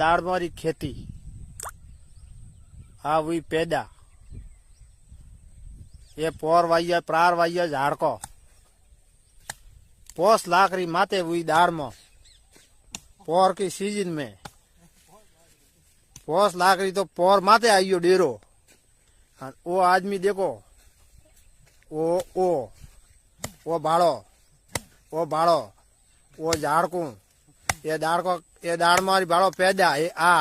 દાળમારી ખેતી. આવી પેદા. એ પોર વાગ્યા પ્રાર વાગ્યા ઝાડકો. પોસ લાકરી માતે હુઈ દાળમાં. પોર કી સીઝન મેં. પોસ લાકરી તો પોર માતે આવ્યો ડેરો. ઓ આદમી દેખો. ઓ ઓ. ઓ ભાળો ઓ ભાળો ઓ ઝાડકું. ये दाड़ को ये दाड़ मारी बाड़ो पैदा ये आ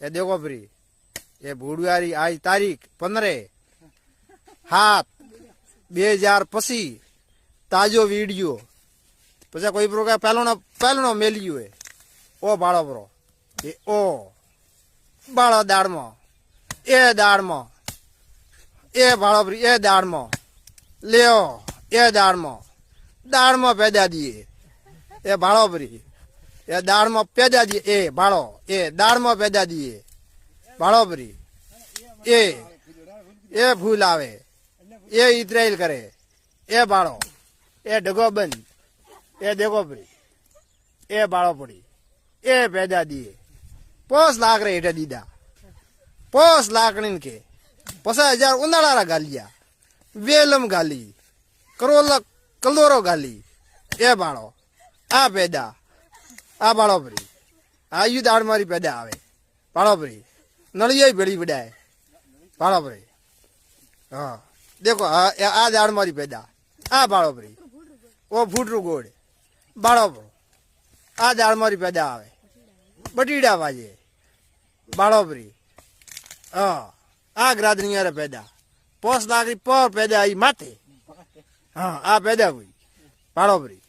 ये देखो फ्री ये भूड़ियारी आज तारीख पंद्रह સાત બે હજાર પછી તાજો વિડીયો પછી કોઈ પ્રકાર પહેલો પહેલો મેલ્યું એ ઓ બાળો બરો એ ઓ બાળો દાળમાં એ દાળમાં એ બાળો બરી એ દાળમાં લ્યો એ દાળમાં દાળમાં પેદા દઈએ એ બાળો બરી એ દાળમાં પેદા દઈએ. એ ભાળો એ, દાળમાં પેદા દઈએ. ભાળો ભરી. એ એ ફૂલ આવે. એ ઇતરાયેલ કરે. એ ભાળો એ ઢગો બંધ. એ દેગો ભરી. એ બાળો પડી એ પેદા દીએ પોસ લાખ રે હેઠે દીધા. પોસ લાકડીને કે. પચાસ હજાર ઉનાળારા ગાલિયા. વેલમ ગાલી. કરોલા કલોરો ગાલી. એ ભાળો આ પેદા. આ બાળોપરી. આ યુ દાળ મારી પેદા આવે. બાળો પડી નળિયા ભેળી પડાય બાળો હા. દેખો, આ દાળ મારી પેદા. આ બાળોપરી. ઓ ફૂટરું ગોળ. બાળો આ દાળ મારી પેદા આવે. બટીડા વાજે. બાળોપરી. હા. આ ગ્રાદની યારે પેદા. પોસ લાગરી પર પેદા આવી માથે. હા, આ પેદા હોય. બાળો પરી